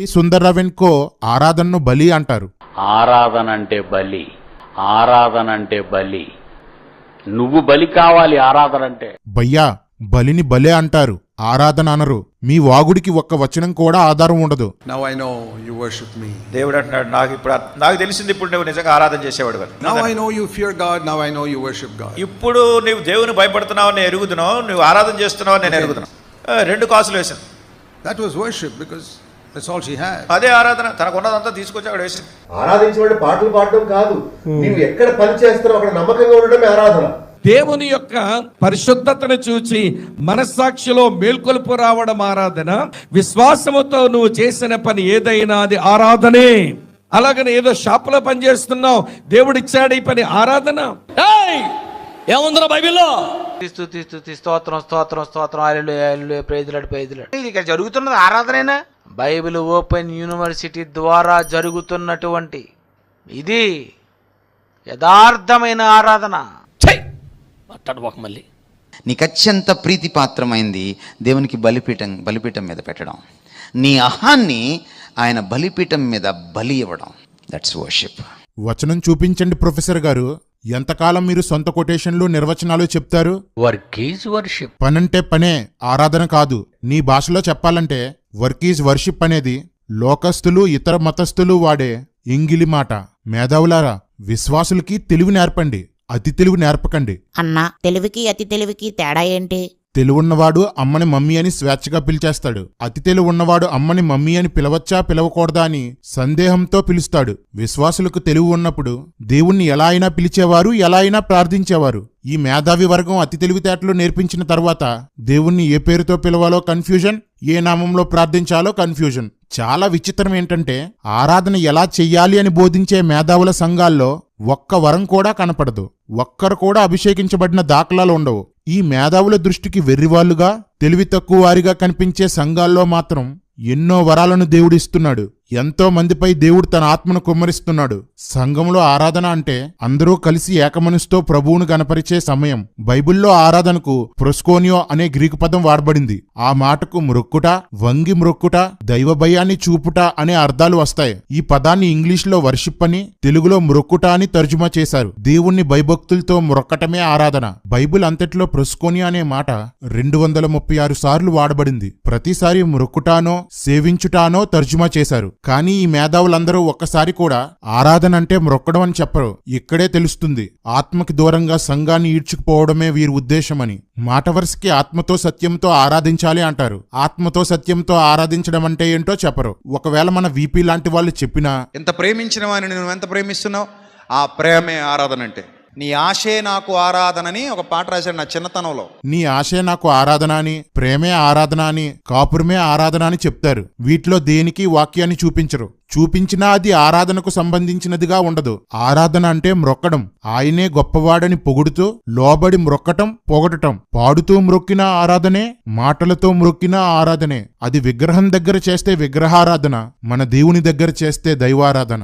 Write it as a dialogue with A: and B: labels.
A: ఈ సుందర్రావెన్కో ఆరాధనను బలి అంటారు.
B: ఆరాధన అంటే బలి ఆరాధన అంటే బలి. నువ్వు బలి కావాలి ఆరాధన అంటే
A: బయ్యా బలిని బలే అంటారు. ఆరాధన అనరు. మీ వాగుడికి ఒక్క వచనం కూడా ఆధారం ఉండదు.
C: Now I know you worship me.
D: దేవుడు అంటున్నాడు నాకు ఇప్పుడు నాకు తెలిసింది ఇప్పుడు నువ్వు నిజంగా ఆరాధన చేసేవాడు కదా.
C: Now I know you fear God. Now I know you worship God.
D: ఇప్పుడు నువ్వు దేవుని భయపడుతున్నావు నేను ఎరుగుతున్నావు నువ్వు ఆరాధన చేస్తున్నావు నేను ఎరుగుతున్నావు రెండు కాసులు వేసింది
C: That was worship because
D: అదే ఆరాధన. తనకు ఉన్నదంతా తీసుకొచ్చి అక్కడ వేసింది.
E: ఆరాధించబడి పాటలు పాడడం కాదు. నీవు ఎక్కడ పని చేస్తున్నావు అక్కడ నమ్మకంగా ఉండడమే ఆరాధన.
F: దేవుని యొక్క పరిశుద్ధతను చూచి మనస్సాక్షిలో మేల్కొలుపు రావడం ఆరాధన. విశ్వాసముతో నువ్వు చేసిన పని ఏదైనా అది ఆరాధనే. అలాగని ఏదో షాపులో పని చేస్తున్నావు. దేవుడు ఇచ్చాడు ఈ పని ఆరాధన. ఏయ్! ఏముందిరా బైబిల్లో?
G: తీస్తూ తీస్తూ తీ స్తోత్రం స్తోత్రం స్తోత్రం అల్లు అల్లు ప్రైజులాడు ప్రైజులాడు ఇది ఇక్కడ జరుగుతున్నది ఆరాధనేనా? బైబిల్ ఓపెన్ యూనివర్సిటీ ద్వారా జరుగుతున్నటువంటి ఇది యథార్థమైన ఆరాధన.
F: మాట్లాడబోక మళ్ళీ.
H: నీకు అత్యంత ప్రీతిపాత్రమైంది దేవునికి బలిపీఠం బలిపీఠం మీద పెట్టడం. నీ అహాన్ని ఆయన బలిపీఠం మీద బలి ఇవ్వడం. దట్స్ వర్షిప్
A: వచనం చూపించండి ప్రొఫెసర్ గారు. ఎంతకాలం మీరు సొంత కొటేషన్లు నిర్వచనాలు చెప్తారు?
B: వర్క్ ఈజ్ వర్షిప్
A: పనంటే పనే ఆరాధన కాదు. నీ భాషలో చెప్పాలంటే వర్క్ ఈజ్ వర్షిప్ అనేది లోకస్తులు ఇతర మతస్థులు వాడే ఇంగిలి మాట. మేధావులారా విశ్వాసులకి తెలివి నేర్పండి. అతి తెలివి నేర్పకండి.
I: అన్నా తెలివికి అతి తెలివికి తేడా ఏంటి?
A: తెలివున్నవాడు అమ్మని మమ్మీ అని స్వేచ్ఛగా పిలిచేస్తాడు. అతి తెలివున్నవాడు అమ్మని మమ్మీ అని పిలవచ్చా పిలవకూడదా అని సందేహంతో పిలుస్తాడు. విశ్వాసులకు తెలివి ఉన్నప్పుడు దేవుణ్ణి ఎలా అయినా పిలిచేవారు ఎలా అయినా ప్రార్థించేవారు. ఈ మేధావి వర్గం అతి తెలివితేటలు నేర్పించిన తర్వాత దేవుణ్ణి ఏ పేరుతో పిలవాలో కన్ఫ్యూజన్ ఏ నామంలో ప్రార్థించాలో కన్ఫ్యూజన్. చాలా విచిత్రం ఏంటంటే ఆరాధన ఎలా చెయ్యాలి అని బోధించే మేధావుల సంఘాల్లో ఒక్క వరం కూడా కనపడదు. ఒక్కరు కూడా అభిషేకించబడిన దాఖలాలు ఉండవు. ఈ మేధావుల దృష్టికి వెర్రివాళ్ళుగా తెలివి తక్కువ వారిగా కనిపించే సంఘాల్లో మాత్రం ఎన్నో వరాలను దేవుడిస్తున్నాడు. ఎంతో మందిపై దేవుడు తన ఆత్మను కుమ్మరిస్తున్నాడు. సంఘంలో ఆరాధన అంటే అందరూ కలిసి ఏకమనుస్తో ప్రభువును గనపరిచే సమయం. బైబిల్లో ఆరాధనకు ప్రొస్కోనియో అనే గ్రీకు పదం వాడబడింది. ఆ మాటకు మ్రొక్కుట వంగి మ్రొక్కుట దైవ భయాన్ని చూపుట అనే అర్థాలు వస్తాయి. ఈ పదాన్ని ఇంగ్లీష్లో వర్షిప్ అని తెలుగులో మ్రొక్కుట అని తర్జుమా చేశారు. దేవుణ్ణి భయభక్తులతో మ్రొక్కటమే ఆరాధన. బైబిల్ అంతట్లో ప్రొస్కోనియో అనే మాట రెండు వందల ముప్పై ఆరు సార్లు వాడబడింది. ప్రతిసారి మ్రొక్కుటానో సేవించుటానో తర్జుమా చేశారు. కానీ ఈ మేధావులందరూ ఒక్కసారి కూడా ఆరాధన అంటే మ్రొక్కడం అని చెప్పరు. ఇక్కడే తెలుస్తుంది. ఆత్మకి దూరంగా సంఘాన్ని ఈడ్చుకుపోవడమే వీరి ఉద్దేశమని. మాట వరుసకి ఆత్మతో సత్యంతో ఆరాధించాలి అంటారు. ఆత్మతో సత్యంతో ఆరాధించడం అంటే ఏంటో చెప్పరు. ఒకవేళ మన వీపీ లాంటి వాళ్ళు చెప్పినా
J: ఎంత ప్రేమించిన వాడిని నువ్వు ఎంత ప్రేమిస్తున్నావు? ఆ ప్రేమే ఆరాధన అంటే. నీ ఆశే నాకు ఆరాధనని ఒక పాట రాశాడు నా చిన్నతనంలో.
A: నీ ఆశే నాకు ఆరాధన అని ప్రేమే ఆరాధన అని కాపురమే ఆరాధన అని చెప్తారు. వీటిలో దేనికి వాక్యాన్ని చూపించరు. చూపించినా అది ఆరాధనకు సంబంధించినదిగా ఉండదు. ఆరాధన అంటే మ్రొక్కడం. ఆయనే గొప్పవాడని పొగుడుతూ లోబడి మ్రొక్కటం పొగడటం పాడుతూ మ్రొక్కిన ఆరాధనే మాటలతో మ్రొక్కిన ఆరాధనే. అది విగ్రహం దగ్గర చేస్తే విగ్రహారాధన. మన దేవుని దగ్గర చేస్తే దైవారాధన.